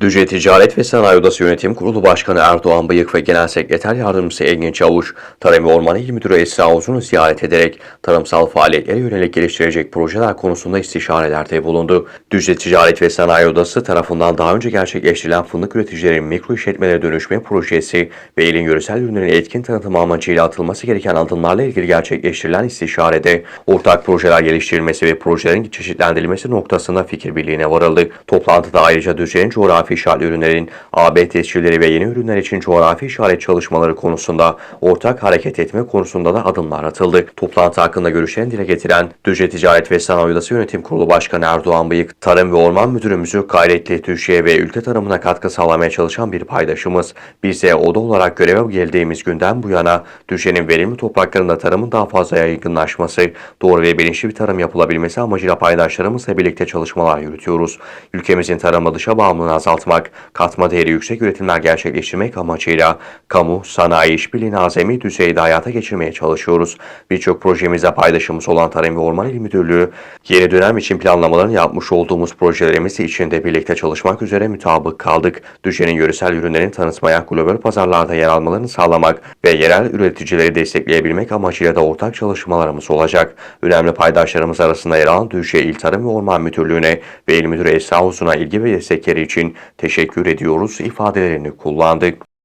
Düzce Ticaret ve Sanayi Odası Yönetim Kurulu Başkanı Erdoğan Bıyık ve Genel Sekreter Yardımcısı Engin Çavuş, Tarım ve Orman İl Müdürü Esra Uzun'u ziyaret ederek tarımsal faaliyetlere yönelik geliştirecek projeler konusunda istişarelerde bulundu. Düzce Ticaret ve Sanayi Odası tarafından daha önce gerçekleştirilen fındık üreticilerin mikro işletmelere dönüşme projesi ve ilin yöresel ürünlerin etkin tanıtımı amacıyla atılması gereken adımlarla ilgili gerçekleştirilen istişarede ortak projeler geliştirilmesi ve projelerin çeşitlendirilmesi noktasında fikir birliğine varıldı. Toplantıda ayrıca Düzce'nin coğrafi işaret ürünlerin AB tescilleri ve yeni ürünler için coğrafi işaret çalışmaları konusunda ortak hareket etme konusunda da adımlar atıldı. Toplantı hakkında görüşlerini dile getiren Düzce Ticaret ve Sanayi Odası Yönetim Kurulu Başkanı Erdoğan Bıyık, Tarım ve Orman Müdürümüzü gayretli Türkiye ve ülke tarımına katkı sağlamaya çalışan bir paydaşımız. Biz de oda olarak göreve geldiğimiz günden bu yana Düzce'nin verimli topraklarında tarımın daha fazla yaygınlaşması, doğru ve bilinçli bir tarım yapılabilmesi amacıyla paydaşlarımızla birlikte çalışmalar yürütüyoruz. Ülkemizin tarıma dışa bağımlılığını azaltmak, katma değeri yüksek üretimler gerçekleştirmek amacıyla kamu, sanayi işbirliğini azami düzeyde hayata geçirmeye çalışıyoruz. Birçok projemizde paydaşımız olan Tarım ve Orman İl Müdürlüğü, yeni dönem için planlamalarını yapmış olduğumuz projelerimiz için de birlikte çalışmak üzere mutabık kaldık. Düzce'nin yöresel ürünlerini tanıtmaya, global pazarlarda yer almalarını sağlamak ve yerel üreticileri destekleyebilmek amacıyla da ortak çalışmalarımız olacak. Önemli paydaşlarımız arasında yer alan Düzce İl Tarım ve Orman Müdürlüğü'ne ve İl Müdürü Esra Uzun'a ilgi ve destekleri için teşekkür ediyoruz ifadelerini kullandık.